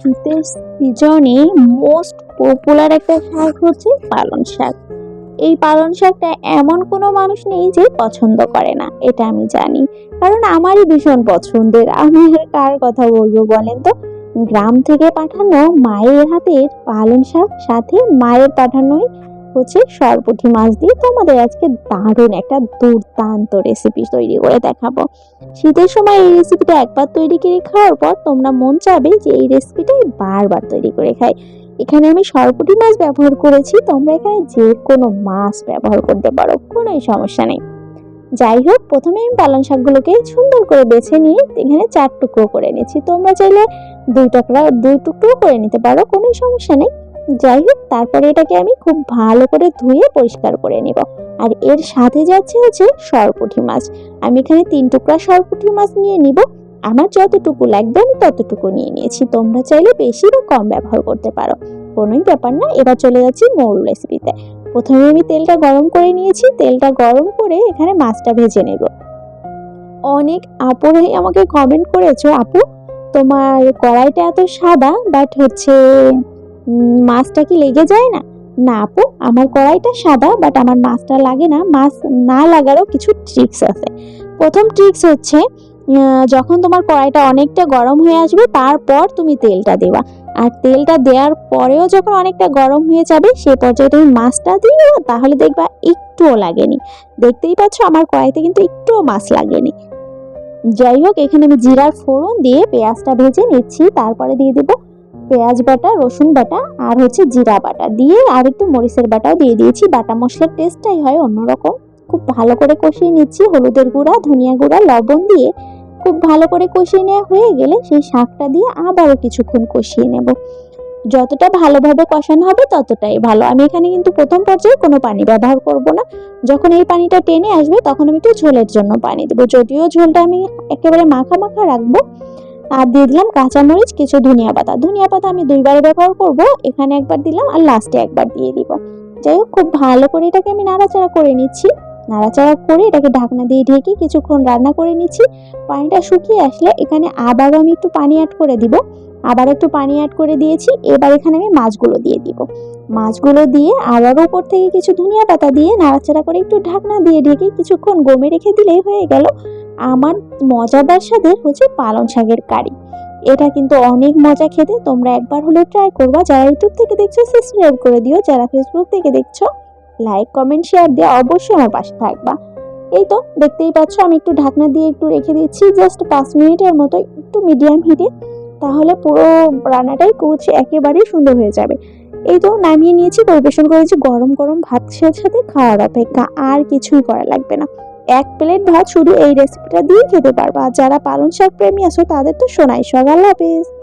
শীতের সিজনে most popular একটা শাক হচ্ছে পালং শাক। এই পালং শাকটা এমন কোনো মানুষ নেই যে পছন্দ করে না, এটা আমি জানি। কারণ আমারই ভীষণ পছন্দের। আমি কার কথা বলব বলেন তো? গ্রাম থেকে পাঠানো মায়ের হাতের পালং শাক, সাথে মায়ের পাঠানোই হচ্ছে সরপুঁটি মাছ দিয়ে তোমাদের আজকে দারুণ একটা দুর্দান্ত রেসিপি তৈরি করে দেখাবো। শীতের সময় এই রেসিপিটা একবার তৈরি করে খাওয়ার পর তোমরা মন চাবে যে এই রেসিপিটাই বারবার তৈরি করে খাই এখানে আমি সরপুঁটি মাছ ব্যবহার করেছি, তোমরা এখানে যে কোনো মাছ ব্যবহার করতে পারো কোনোই সমস্যা নেই। যাই হোক, প্রথমে আমি পালং শাকগুলোকে সুন্দর করে বেছে নিয়ে এখানে চার টুকরো করে নিয়েছি তোমরা চাইলে দুই টুকরা, দুই টুকরো করে নিতে পারো, কোনো সমস্যা নেই। যাই হোক, তারপরে এটাকে আমি খুব ভালো করে ধুয়ে পরিষ্কার করে নিব। আর এর সাথে যাচ্ছে হচ্ছে সরপুঁটি মাছ। আমি এখানে তিন টুকরা সরপুঁটি মাছ নিয়ে নিব। আমার যতটুকু লাগবে আমি ততটুকু নিয়ে নিয়েছি। তোমরা চাইলে বেশি বা কম ব্যবহার করতে পারো। কোনোই ব্যাপার না, এবার চলে যাচ্ছি মূল রেসিপিতে। প্রথমে আমি তেলটা গরম করে নিয়েছি। তেলটা গরম করে এখানে মাছটা ভেজে নেব। অনেক আপুরাই আমাকে কমেন্ট করেছ, আপু, তোমার কড়াইটা এত সাদা বাট হচ্ছে মাছটা কি লেগে যায় না? না আপু, আমার কড়াইটা সাদা বাট আমার মাছটা লাগে না। মাছ না লাগারও কিছু ট্রিক্স আছে। প্রথম ট্রিক্স হচ্ছে যখন তোমার কড়াইটা অনেকটা গরম হয়ে আসবে, তারপর তুমি তেলটা দেবা। আর তেলটা দেওয়ার পরেও যখন অনেকটা গরম হয়ে যাবে, সে পর্যায়ে তুমি মাছটা দিও, তাহলে দেখবা একটুও লাগেনি। দেখতেই পাচ্ছ, আমার কড়াইতে কিন্তু একটুও মাছ লাগেনি। যাই হোক, এখানে আমি জিরার ফোড়ন দিয়ে পেঁয়াজটা ভেজে নিচ্ছি, তারপরে দিয়ে দেবো পেঁয়াজ বাটা, রসুন বাটা আর হচ্ছে জিরা বাটা। দিয়ে আর একটু মরিচের বাটাও দিয়ে দিয়েছি। বাটা মশলার টেস্টটাই হয় অন্যরকম। খুব ভালো করে কষিয়ে নিচ্ছি। হলুদের গুঁড়া, ধনিয়া গুঁড়া, লবণ দিয়ে খুব ভালো করে কষিয়ে নেওয়া হয়ে গেলে সেই শাকটা দিয়ে আবারও কিছুক্ষণ কষিয়ে নেব। যতটা ভালোভাবে কষানো হবে ততটাই ভালো। আমি এখানে কিন্তু প্রথম পর্যায়ে কোনো পানি ব্যবহার করব না। যখন এই পানিটা টেনে আসবে তখন আমি একটু ঝোলের জন্য পানি দেবো। যদিও ঝোলটা আমি একেবারে মাখা মাখা রাখব আর দিয়ে দিলাম কাঁচামরিচ, কিছু ধনিয়া পাতা। ধনিয়া পাতা আমি দুইবার ব্যবহার করব, এখানে একবার দিলাম আর লাস্টে একবার দিয়ে দিব। যাই হোক, খুব ভালো করে এটাকে আমি নাড়াচাড়া করে নিচ্ছি। নাড়াচাড়া করে এটাকে ঢাকনা দিয়ে ঢেকে কিছুক্ষণ রান্না করে নিচ্ছি। পানিটা শুকিয়ে আসলে এখানে আবারও আমি একটু পানি অ্যাড করে দিব। আবার একটু পানি অ্যাড করে দিয়েছি, এবার এখানে আমি মাছগুলো দিয়ে দিব। মাছগুলো দিয়ে আবারও উপর থেকে কিছু ধনিয়া পাতা দিয়ে নাড়াচাড়া করে একটু ঢাকনা দিয়ে ঢেকে কিছুক্ষণ গমে রেখে দিলেই হয়ে গেল। আমার মজাদার স্বাদের হচ্ছে পালং শাকের কারি। এটা কিন্তু অনেক মজা খেতে, তোমরা একবার হলেও ট্রাই করবা। যারা ইউটিউব থেকে দেখছ সাবস্ক্রাইব করে দিও। যারা ফেসবুক থেকে দেখছ লাইক কমেন্ট শেয়ার দিয়ে অবশ্যই আমার পাশে থাকবা। এই তো, দেখতেই পাচ্ছ, আমি একটু ঢাকনা দিয়ে একটু রেখে দিচ্ছি। জাস্ট পাঁচ মিনিটের মতো একটু মিডিয়াম হিটে তাহলে পুরো রান্নাটাই কুচে একেবারেই সুন্দর হয়ে যাবে। এই তো, নামিয়ে নিয়েছি। পরিবেশন করেছি গরম গরম ভাত সাথে খাওয়ার অপেক্ষা। আর কিছুই করা লাগবে না। এক প্লেট ভাত শুধু এই রেসিপিটা দিয়ে খেতে পারবা। যারা পালং শাক প্রেমী আছো, তাদের তো শোনাই। সকাল আল্লাহ হাফেজ।